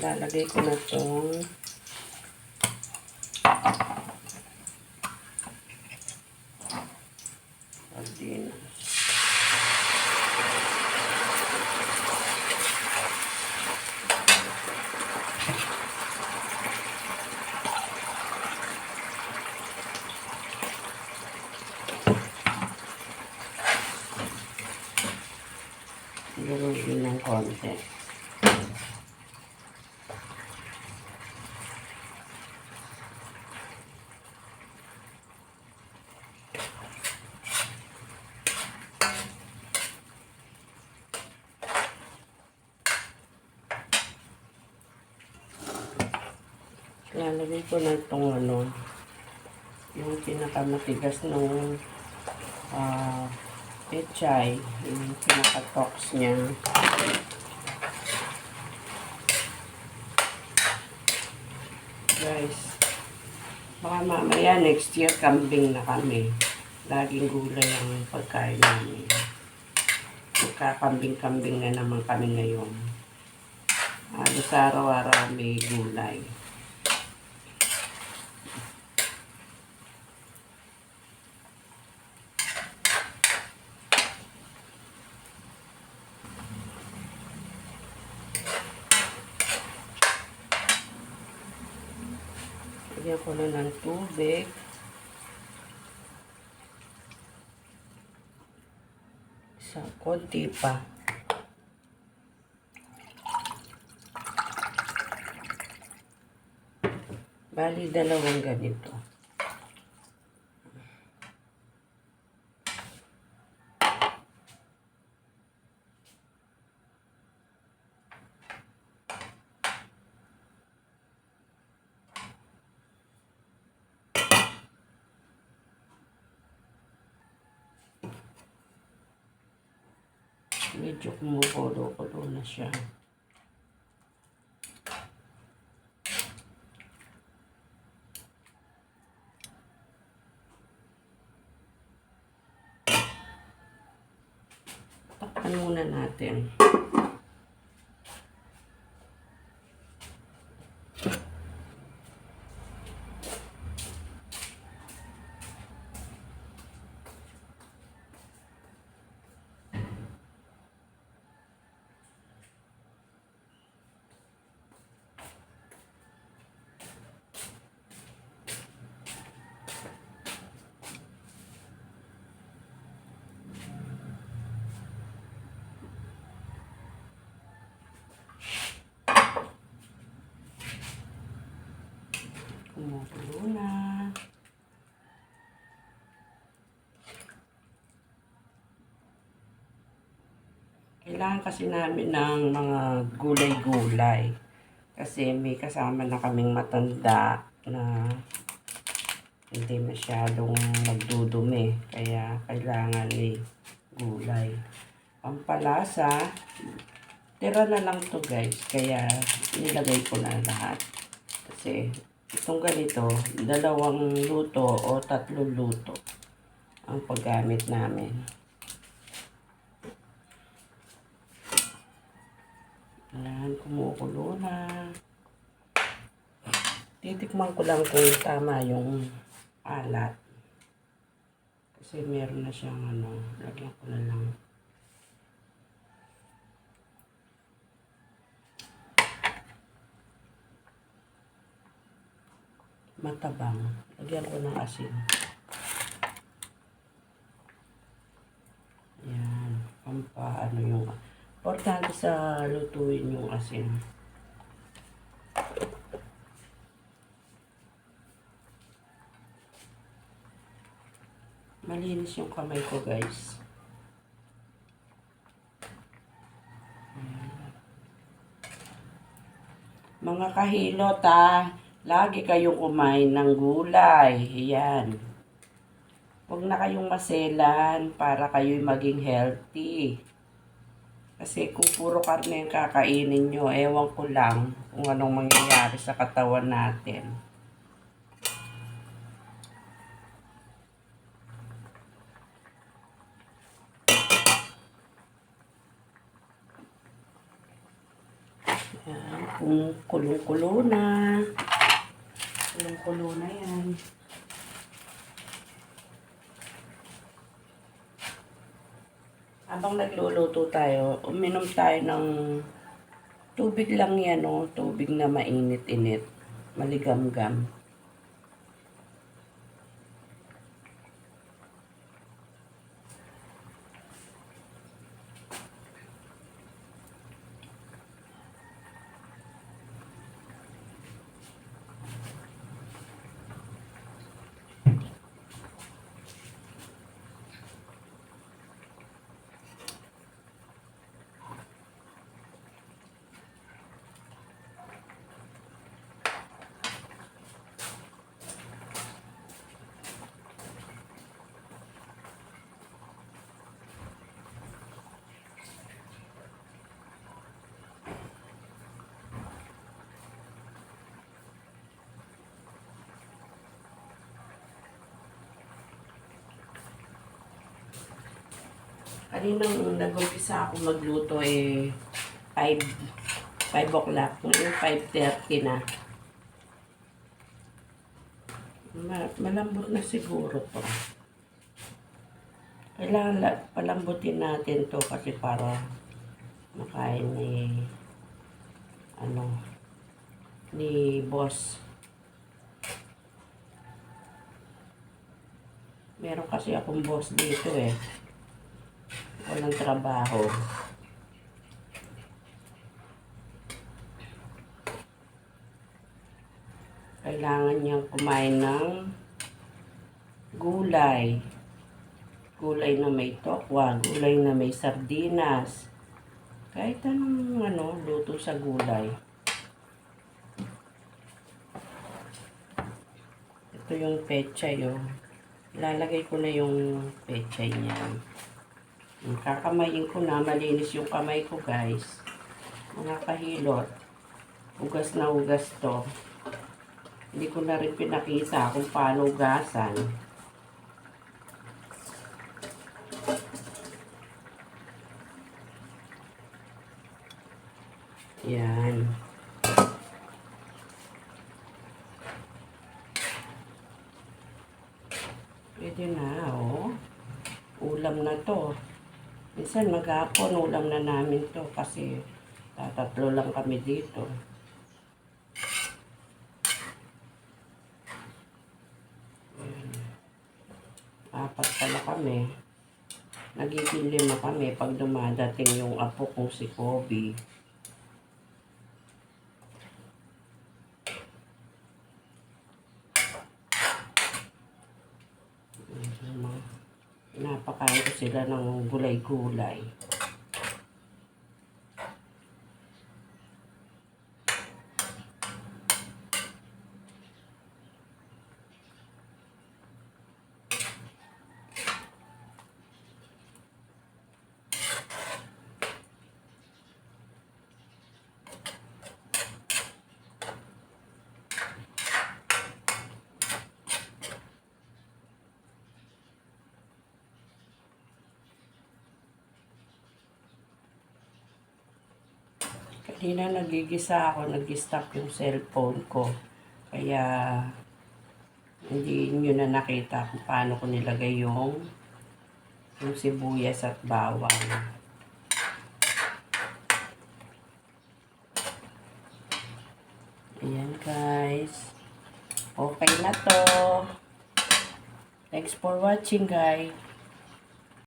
Lalagay ko na itong sardinas. Lulusin ng konti. Lalagay ko na itong ano, yung pinakamatigas ng ah pechay, yung pinaka-tox niya. Guys, baka mamaya next year kambing na kami. Laging gulay ang pagkain namin. Magkakambing-kambing na naman kami ngayon. Halos araw-araw may gulay. Lagyan ko na ng tubig. Sa konti pa. Bali, dalawang ganito. Medyo kumukulo-kulo na siya. Takpan muna natin. Kumukulo na. Kailangan kasi namin ng mga gulay-gulay. Kasi may kasama na kaming matanda na hindi masyadong magdudumi. Kaya kailangan may gulay. Pampalasa, tira na lang to guys. Kaya nilagay ko na lahat. Kasi itong ganito, dalawang luto o tatlong luto ang paggamit namin. Ayan, kumukulo na. Titikman ko lang kung tama yung alat. Kasi meron na siyang ano, lagyan ko na lang. matabang. Lagyan ko ng asin. Yan. Pampa, ano yung... Importante sa lutuin yung asin. Malinis yung kamay ko, guys. Mga kahilot, ah. Lagi kayong kumain ng gulay. Ayan. Huwag na kayong maselan para kayo'y maging healthy. Kasi kung puro karne ang kakainin nyo, ewan ko lang kung anong mangyayari sa katawan natin. Yan, kung kulong-kulo na. Kulong-kulo na yan. Habang nagluluto tayo, uminom tayo ng tubig lang yan, oh. Tubig na mainit-init. Maligam-gam. Kaninang nag-umpisa ako magluto eh 5 5 o'clock. Ngayon 5.30 na. Ma- malambot na siguro to. Kailangan la- palambutin natin to kasi para makain ni ano ni boss. Meron kasi akong boss dito eh. Walang trabaho. Kailangan niyang kumain ng gulay. Gulay na may tokwa, gulay na may sardinas. Kahit anong ano, luto sa gulay. Ito yung pechay, oh. Lalagay ko na yung pechay niya. Kakamayin ko na, malinis yung kamay ko guys. Mga kahilot. Ugas na ugas to. Hindi ko na rin pinakita kung paano ugasan. Yan. Pwede na, oh. Ulam na to. Minsan maghapon ulam na namin to kasi tatatlo lang kami dito. Apat pala kami. Nagiging lima kami pag dumadating yung apo kong si Kobe. Ayan. Napakain ko sila ng gulay-gulay. Kanina nagigisa ako, nag-stop yung cellphone ko. Kaya hindi nyo na nakita kung paano ko nilagay yung yung sibuyas at bawang. Ayan guys. Okay na to. Thanks for watching guys.